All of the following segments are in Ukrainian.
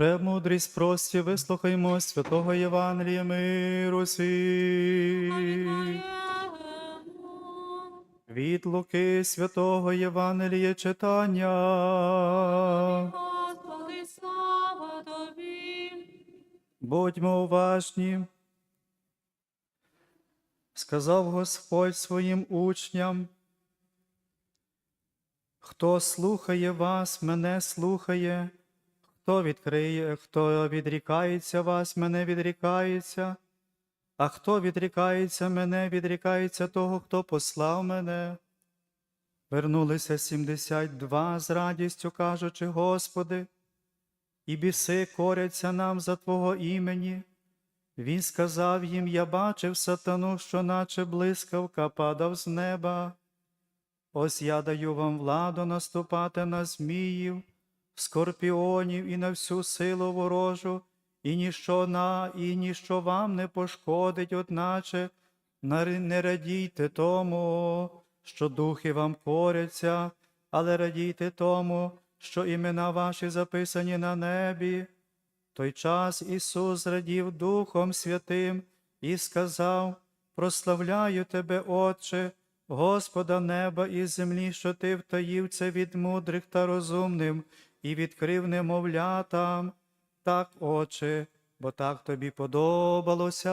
Премудрість прості, вислухаймо святого Євангелія миру сі. Від Луки святого Євангелія читання. Господи, слава тобі. Будьмо уважні. Сказав Господь своїм учням, хто слухає вас, мене слухає, хто відкриє, хто відрікається вас, мене відрікається, а хто відрікається мене, відрікається того, хто послав мене. Вернулися сімдесят два з радістю, кажучи, Господи, і біси коряться нам за Твого імені. Він сказав їм: Я бачив сатану, що наче блискавка падав з неба. Ось я даю вам владу наступати на зміїв, скорпіонів і на всю силу ворожу, і ніщо на, і ніщо вам не пошкодить, одначе не радійте тому, що духи вам коряться, але радійте тому, що імена ваші записані на небі. Той час Ісус радів Духом Святим і сказав: Прославляю Тебе, Отче, Господа неба і землі, що Ти втаїв це від мудрих та розумним і відкрив немовлятам. Так, Отче, бо так тобі подобалося.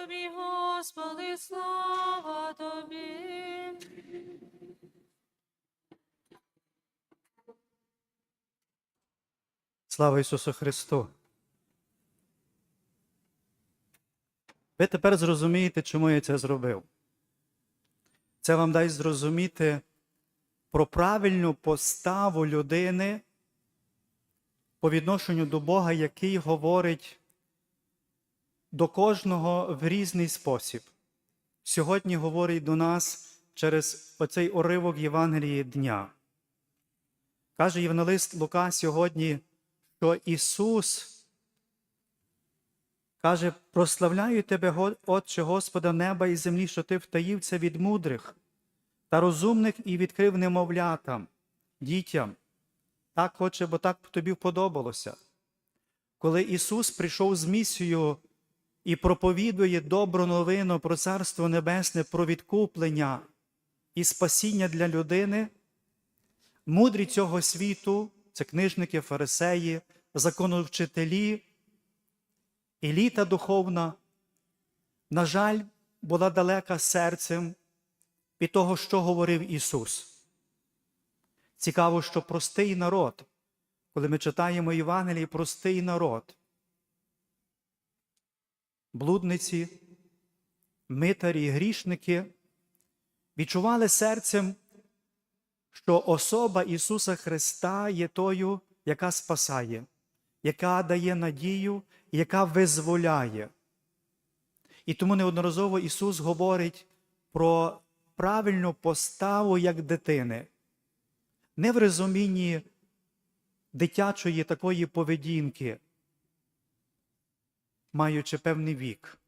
Тобі, Господи, слава тобі. Слава Ісусу Христу! Ви тепер зрозумієте, чому я це зробив. Це вам дасть зрозуміти про правильну поставу людини по відношенню до Бога, який говорить до кожного в різний спосіб. Сьогодні говорить до нас через оцей уривок Євангелії дня. Каже Євангелист Лука сьогодні, що Ісус каже: прославляю тебе, Отче Господа неба і землі, що ти втаїв це від мудрих та розумних і відкрив немовлятам, дітям. Так, Отче, бо так тобі вподобалося. Коли Ісус прийшов з місією і проповідує добру новину про Царство Небесне, про відкуплення і спасіння для людини, мудрі цього світу, це книжники, фарисеї, законовчителі, еліта духовна, на жаль, була далека серцем від того, що говорив Ісус. Цікаво, що простий народ, коли ми читаємо Євангелії, простий народ, блудниці, митарі, грішники відчували серцем що особа Ісуса Христа є тою, яка спасає, яка дає надію, яка визволяє. І тому неодноразово Ісус говорить про правильну поставу як дитини, не в розумінні дитячої такої поведінки, маючи певний вік,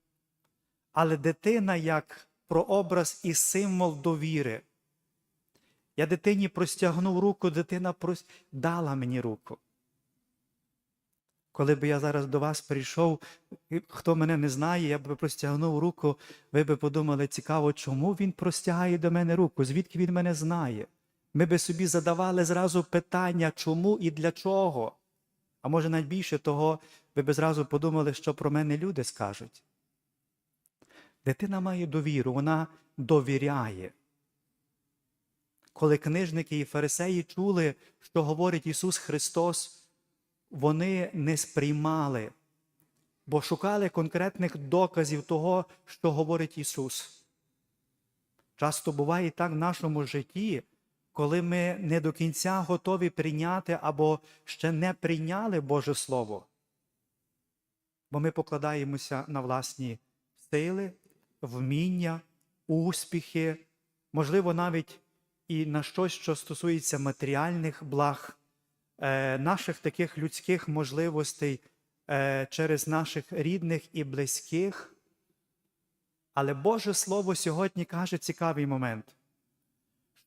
але дитина як прообраз і символ довіри. Я дитині простягнув руку, дитина прос... дала мені руку. Коли б я зараз до вас прийшов, хто мене не знає, я б простягнув руку, ви б подумали, цікаво, чому він простягає до мене руку, звідки він мене знає. Ми би собі задавали зразу питання, чому і для чого. А може, найбільше того, ви б зразу подумали, що про мене люди скажуть. Дитина має довіру, вона довіряє коли книжники і фарисеї чули, що говорить Ісус Христос, вони не сприймали, бо шукали конкретних доказів того, що говорить Ісус. Часто буває так в нашому житті, коли ми не до кінця готові прийняти або ще не прийняли Боже Слово, бо ми покладаємося на власні сили, вміння, успіхи, можливо, навіть і на щось, що стосується матеріальних благ, наших таких людських можливостей е, через наших рідних і близьких. Але Боже Слово сьогодні каже цікавий момент,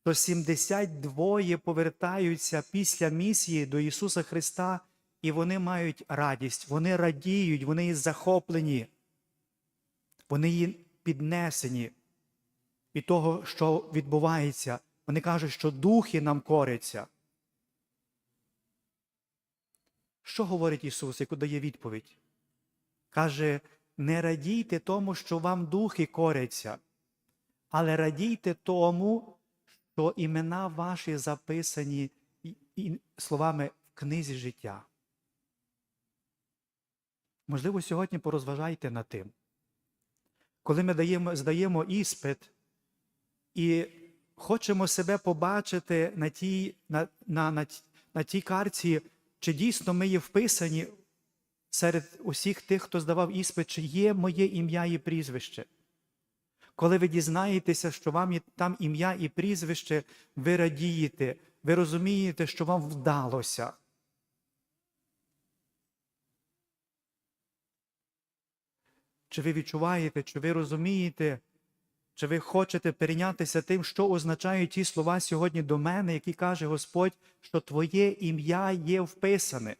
що 72 повертаються після місії до Ісуса Христа і вони мають радість, вони радіють, вони захоплені, вони піднесені від того, що відбувається. Вони кажуть, що духи нам коряться. Що говорить Ісус, яку дає відповідь? Каже, не радійте тому, що вам духи коряться, але радійте тому, що імена ваші записані словами в книзі життя. Можливо, сьогодні порозважайте над тим. Коли ми даємо, здаємо іспит і хочемо себе побачити на тій, на, на, на, на тій карті, чи дійсно ми є вписані серед усіх тих, хто здавав іспит, чи є моє ім'я і прізвище. Коли ви дізнаєтеся, що вам є там ім'я і прізвище, ви радієте, ви розумієте, що вам вдалося. Чи ви відчуваєте, чи ви розумієте, чи ви хочете перейнятися тим, що означають ті слова сьогодні до мене, які каже Господь, що Твоє ім'я є вписане.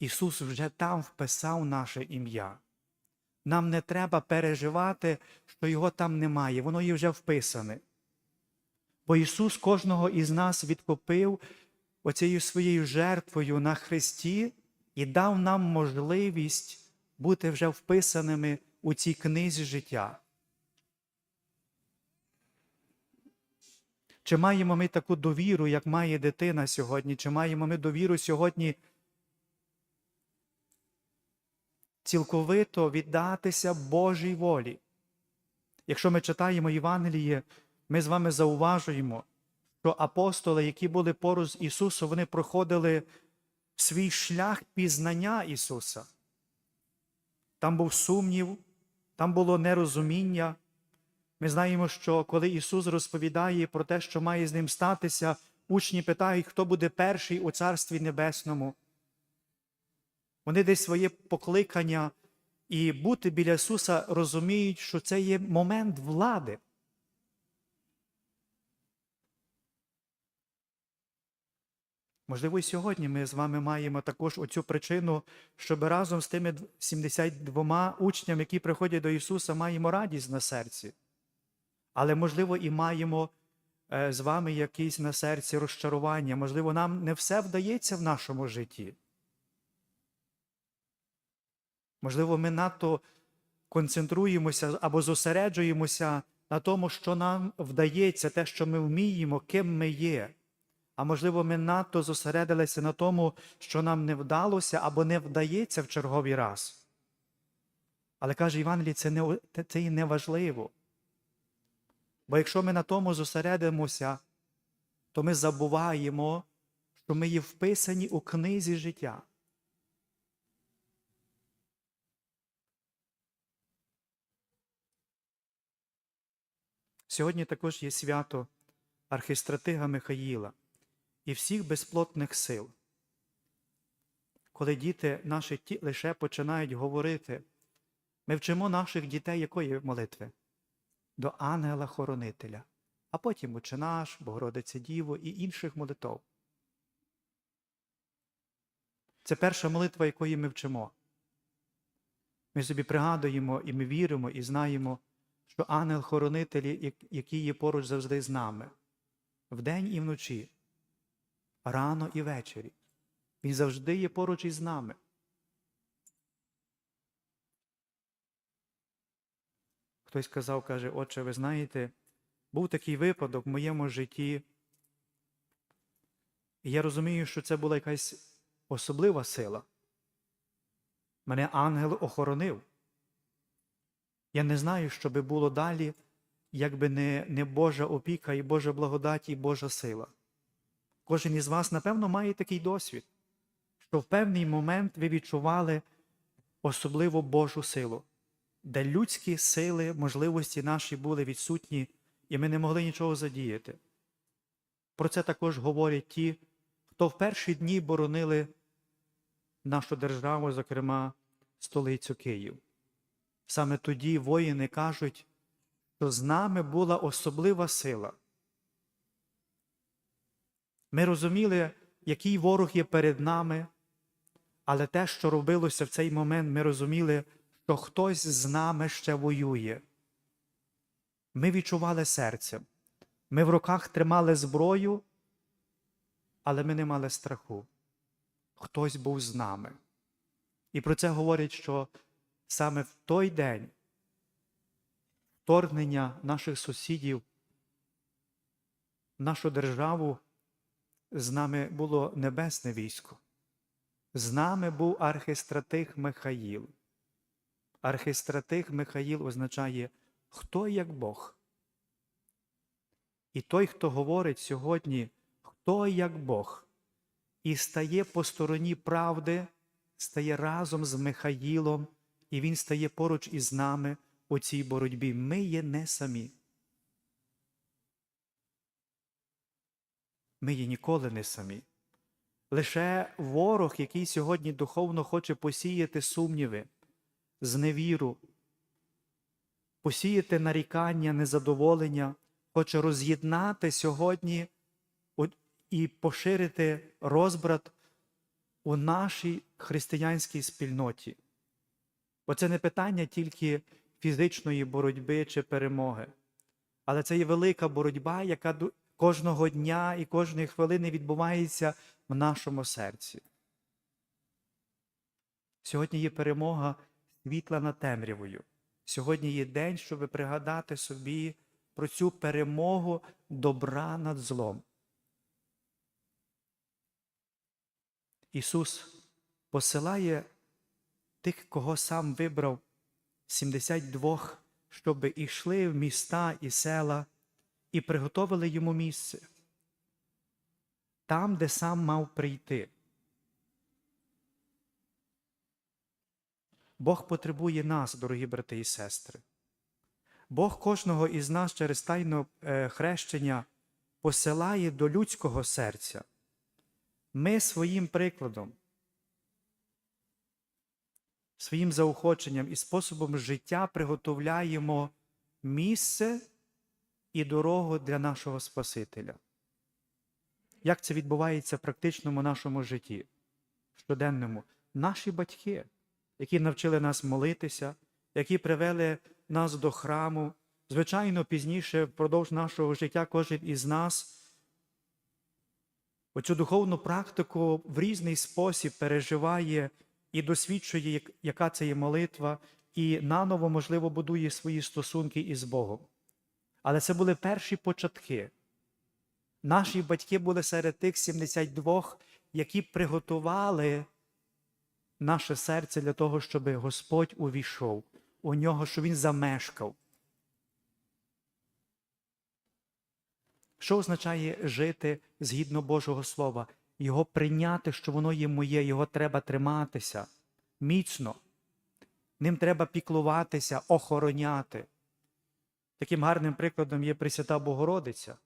Ісус вже там вписав наше ім'я. Нам не треба переживати, що його там немає, воно є вже вписане. Бо Ісус кожного із нас відкупив оцією своєю жертвою на Христі і дав нам можливість бути вже вписаними у цій книзі життя. Чи маємо ми таку довіру, як має дитина сьогодні? Чи маємо ми довіру сьогодні цілковито віддатися Божій волі? Якщо ми читаємо Євангеліє, ми з вами зауважуємо, що апостоли, які були поруч з Ісусом, вони проходили свій шлях пізнання Ісуса. Там був сумнів, там було нерозуміння. Ми знаємо, що коли Ісус розповідає про те, що має з ним статися, учні питають, хто буде перший у Царстві Небесному. Вони десь своє покликання і бути біля Ісуса розуміють, що це є момент влади. Можливо, і сьогодні ми з вами маємо також оцю причину, щоб разом з тими 72 учнями, які приходять до Ісуса, маємо радість на серці. Але, можливо, і маємо е, з вами якісь на серці розчарування. Можливо, нам не все вдається в нашому житті. Можливо, ми надто концентруємося або зосереджуємося на тому, що нам вдається, те, що ми вміємо, ким ми є. А можливо, ми надто зосередилися на тому, що нам не вдалося або не вдається в черговий раз. Але каже Івангелій, це, не, це і не важливо. Бо якщо ми на тому зосередимося, то ми забуваємо, що ми є вписані у книзі життя. Сьогодні також є свято архистратига Михаїла і всіх безплотних сил. Коли діти наші ті лише починають говорити, ми вчимо наших дітей якої молитви? До ангела-хоронителя, а потім «Отче наш, Богородице Діво і інших молитов. Це перша молитва, якої ми вчимо. Ми собі пригадуємо і ми віримо і знаємо, що ангел-хоронитель, який є поруч завжди з нами, вдень і вночі, рано і ввечері. Він завжди є поруч із нами. Хтось сказав, каже, отче, ви знаєте, був такий випадок в моєму житті, і я розумію, що це була якась особлива сила. Мене ангел охоронив. Я не знаю, що би було далі, якби не, не Божа опіка і Божа благодать і Божа сила. Кожен із вас, напевно, має такий досвід, що в певний момент ви відчували особливо Божу силу, де людські сили, можливості наші були відсутні, і ми не могли нічого задіяти. Про це також говорять ті, хто в перші дні боронили нашу державу, зокрема столицю Київ. Саме тоді воїни кажуть, що з нами була особлива сила. Ми розуміли, який ворог є перед нами, але те, що робилося в цей момент, ми розуміли, що хтось з нами ще воює. Ми відчували серцем. Ми в руках тримали зброю, але ми не мали страху. Хтось був з нами. І про це говорять, що саме в той день вторгнення наших сусідів нашу державу з нами було небесне військо. З нами був архистратих Михаїл. Архистратих Михаїл означає хто як Бог. І той, хто говорить сьогодні, хто як Бог, і стає по стороні правди, стає разом з Михаїлом, і він стає поруч із нами у цій боротьбі. Ми є не самі. Ми є ніколи не самі. Лише ворог, який сьогодні духовно хоче посіяти сумніви, зневіру, посіяти нарікання, незадоволення, хоче роз'єднати сьогодні і поширити розбрат у нашій християнській спільноті. Бо це не питання тільки фізичної боротьби чи перемоги, але це є велика боротьба, яка кожного дня і кожної хвилини відбувається в нашому серці. Сьогодні є перемога світла над темрявою. Сьогодні є день, щоб пригадати собі про цю перемогу добра над злом. Ісус посилає тих, кого сам вибрав, 72, щоб ішли в міста і села і приготовили йому місце. Там, де сам мав прийти. Бог потребує нас, дорогі брати і сестри. Бог кожного із нас через тайне хрещення посилає до людського серця. Ми своїм прикладом, своїм заохоченням і способом життя приготовляємо місце і дорогу для нашого Спасителя. Як це відбувається в практичному нашому житті, щоденному? Наші батьки, які навчили нас молитися, які привели нас до храму. Звичайно, пізніше, впродовж нашого життя, кожен із нас оцю духовну практику в різний спосіб переживає і досвідчує, яка це є молитва, і наново, можливо, будує свої стосунки із Богом. Але це були перші початки. Наші батьки були серед тих 72, які приготували наше серце для того, щоб Господь увійшов у нього, щоб він замешкав. Що означає жити згідно Божого Слова? Його прийняти, що воно є моє, його треба триматися міцно. Ним треба піклуватися, охороняти. Таким гарним прикладом є Пресвята Богородиця.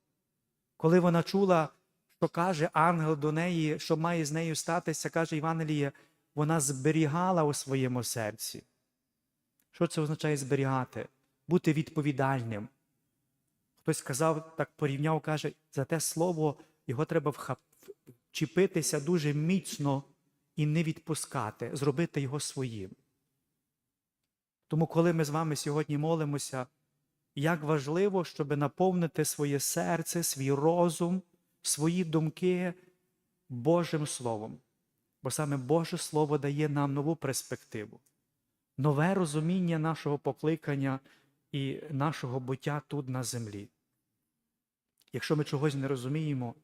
Коли вона чула, що каже ангел до неї, що має з нею статися, каже Євангеліє, вона зберігала у своєму серці. Що це означає зберігати? Бути відповідальним. Хтось сказав, так порівняв, каже, за те слово його треба вхап... чіпитися дуже міцно і не відпускати, зробити його своїм. Тому, коли ми з вами сьогодні молимося, як важливо, щоб наповнити своє серце, свій розум, свої думки Божим Словом. Бо саме Боже Слово дає нам нову перспективу, нове розуміння нашого покликання і нашого буття тут на землі. Якщо ми чогось не розуміємо,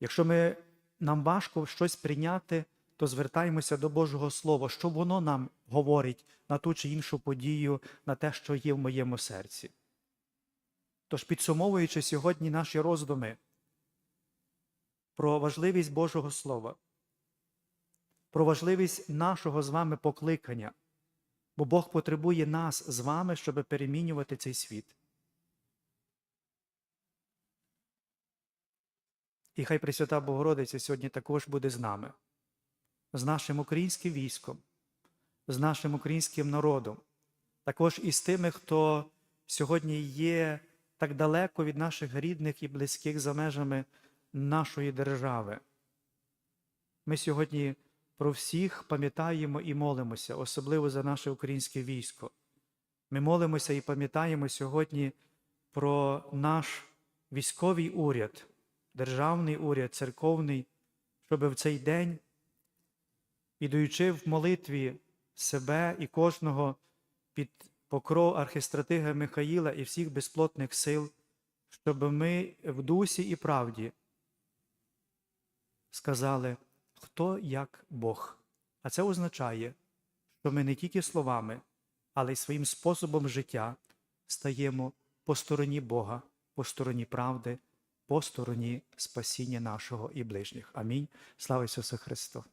якщо ми, нам важко щось прийняти, то звертаємося до Божого Слова, що воно нам говорить на ту чи іншу подію, на те, що є в моєму серці. Тож, підсумовуючи сьогодні наші роздуми про важливість Божого Слова, про важливість нашого з вами покликання, бо Бог потребує нас з вами, щоб перемінювати цей світ. І хай Пресвята Богородиця сьогодні також буде з нами, з нашим українським військом, з нашим українським народом, також і з тими, хто сьогодні є так далеко від наших рідних і близьких за межами нашої держави. Ми сьогодні про всіх пам'ятаємо і молимося, особливо за наше українське військо. Ми молимося і пам'ятаємо сьогодні про наш військовий уряд, державний уряд, церковний, щоб в цей день, віддаючи в молитві себе і кожного під покров архистратига Михаїла і всіх безплотних сил, щоб ми в дусі і правді сказали, хто як Бог. А це означає, що ми не тільки словами, але й своїм способом життя стаємо по стороні Бога, по стороні правди, по стороні спасіння нашого і ближніх. Амінь. Слава Ісусу Христу!